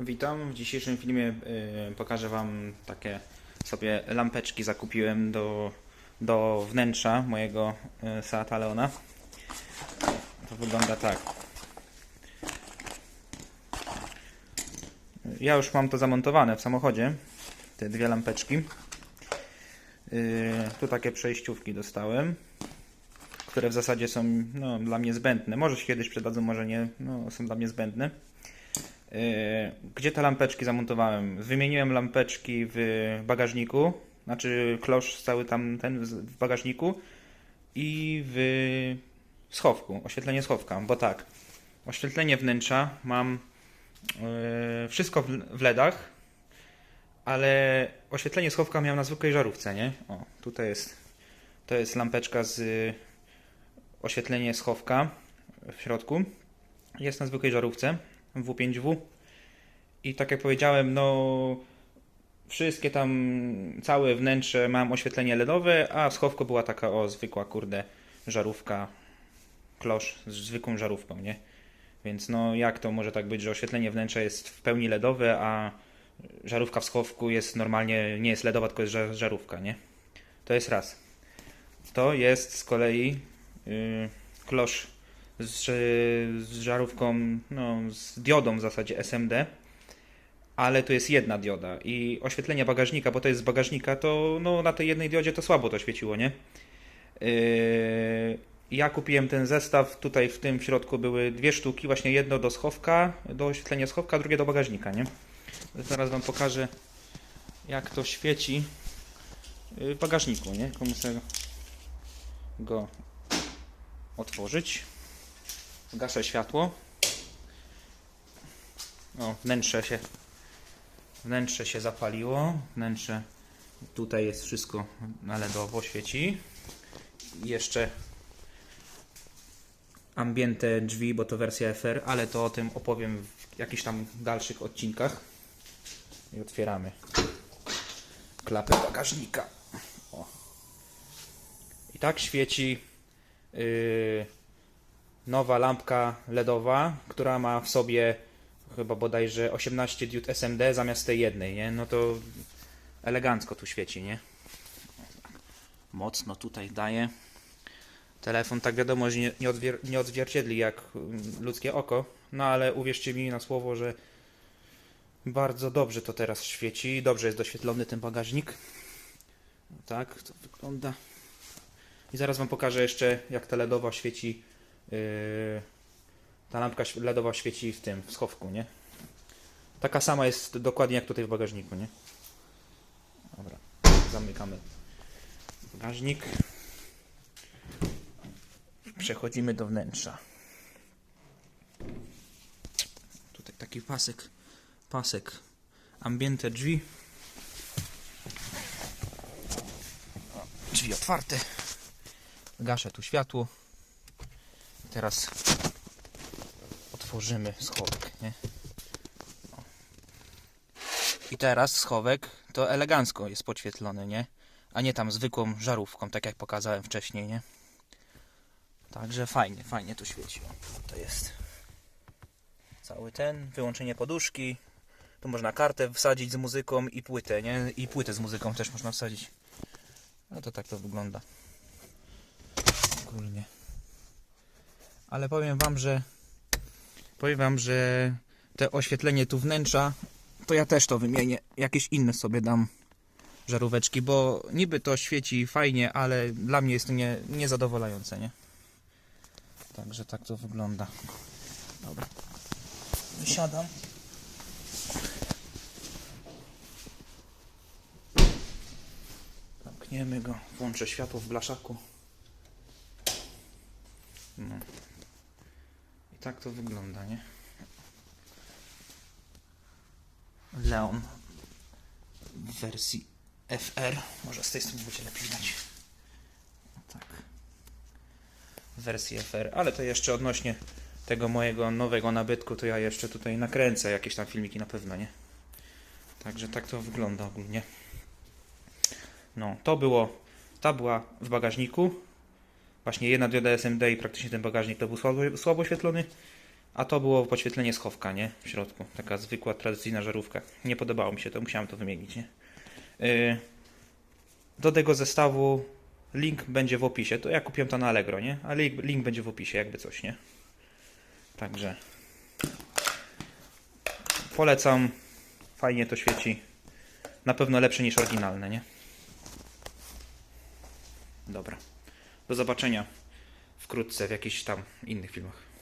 Witam. W dzisiejszym filmie y, pokażę Wam takie sobie lampeczki zakupiłem do, do wnętrza mojego y, Seata Leona. To wygląda tak. Ja już mam to zamontowane w samochodzie. Te dwie lampeczki. Y, tu takie przejściówki dostałem, które w zasadzie są no, dla mnie zbędne. Może się kiedyś przydadzą, może nie. No, są dla mnie zbędne. Yy, Gdzie te lampeczki zamontowałem? Wymieniłem lampeczki w bagażniku, znaczy klosz cały tam ten w- bagażniku i w schowku, oświetlenie schowka, bo tak, oświetlenie wnętrza mam yy, wszystko w, LEDach, ale oświetlenie schowka miałem na zwykłej żarówce, nie? O, tutaj jest, to jest lampeczka z oświetlenie schowka w środku, jest na zwykłej żarówce. W5W. I tak jak powiedziałem, no wszystkie tam, całe wnętrze mam oświetlenie LEDowe, a w schowku była taka o zwykła kurde żarówka, klosz z zwykłą żarówką, nie? Więc no jak to może tak być, że oświetlenie wnętrza jest w pełni LEDowe, a żarówka w schowku jest normalnie, nie jest LEDowa, tylko jest żar- żarówka, nie? To jest raz. To jest z kolei yy, klosz z, z żarówką, no, z diodą w zasadzie SMD, ale to jest jedna dioda i oświetlenie bagażnika, bo to jest z bagażnika, to no, na tej jednej diodzie to słabo to świeciło, nie? Yy, ja kupiłem ten zestaw, tutaj w tym środku były dwie sztuki, właśnie jedno do schowka, do oświetlenia schowka, drugie do bagażnika, nie? Zaraz Wam pokażę, jak to świeci yy, w bagażniku, nie? Sobie go otworzyć. Gaszę światło. O, wnętrze się wnętrze się zapaliło. Wnętrze tutaj jest wszystko na LEDowo świeci. I Jeszcze ambiente drzwi, bo to wersja FR, ale to o tym opowiem w jakichś tam dalszych odcinkach. I otwieramy klapę bagażnika. O. I tak świeci yy, nowa lampka LEDowa, która ma w sobie chyba bodajże 18 diod SMD zamiast tej jednej, nie? No to elegancko tu świeci, nie? Mocno tutaj daje. Telefon tak wiadomo, że nie, nie, odwier- nie odzwierciedli jak mm, ludzkie oko, no ale uwierzcie mi na słowo, że bardzo dobrze to teraz świeci, dobrze jest doświetlony ten bagażnik. Tak, to wygląda. I zaraz Wam pokażę jeszcze, jak ta LEDowa świeci. Yy, ta lampka LEDowa świeci w tym, w schowku, nie? Taka sama jest dokładnie jak tutaj w bagażniku, nie? Dobra, zamykamy bagażnik. Przechodzimy do wnętrza. Tutaj taki pasek, pasek, ambiente drzwi. Drzwi otwarte. Gaszę tu światło. Teraz otworzymy schowek, nie? I teraz schowek to elegancko jest podświetlony, nie? A nie tam zwykłą żarówką, tak jak pokazałem wcześniej, nie? Także fajnie, fajnie tu świeci. O, to jest cały ten, wyłączenie poduszki. Tu można kartę wsadzić z muzyką i płytę, nie? I płytę z muzyką też można wsadzić. No to tak to wygląda. Ogólnie. Ale powiem wam, że powiem wam, że te oświetlenie tu wnętrza, to ja też to wymienię. Jakieś inne sobie dam żaróweczki, bo niby to świeci fajnie, ale dla mnie jest to nie, niezadowalające, nie? Także tak to wygląda. Dobra. Wysiadam. Zamkniemy go. Włączę światło w blaszaku. No. I tak to wygląda, nie? Leon w wersji FR. Może z tej strony będzie lepiej widać. Tak. W wersji FR, ale to jeszcze odnośnie tego mojego nowego nabytku, to ja jeszcze tutaj nakręcę jakieś tam filmiki na pewno, nie? Także tak to wygląda ogólnie. No, to było, ta była w bagażniku. Właśnie jedna dioda SMD i praktycznie ten bagażnik to był słabo, słabo oświetlony. A to było podświetlenie schowka, nie? W środku. Taka zwykła, tradycyjna żarówka. Nie podobało mi się to, musiałem to wymienić, nie? Yy, do tego zestawu link będzie w opisie. To ja kupiłem to na Allegro, nie? Ale link, link będzie w opisie, jakby coś, nie? Także polecam. Fajnie to świeci. Na pewno lepsze niż oryginalne, nie? Dobra. Do zobaczenia wkrótce w jakichś tam innych filmach.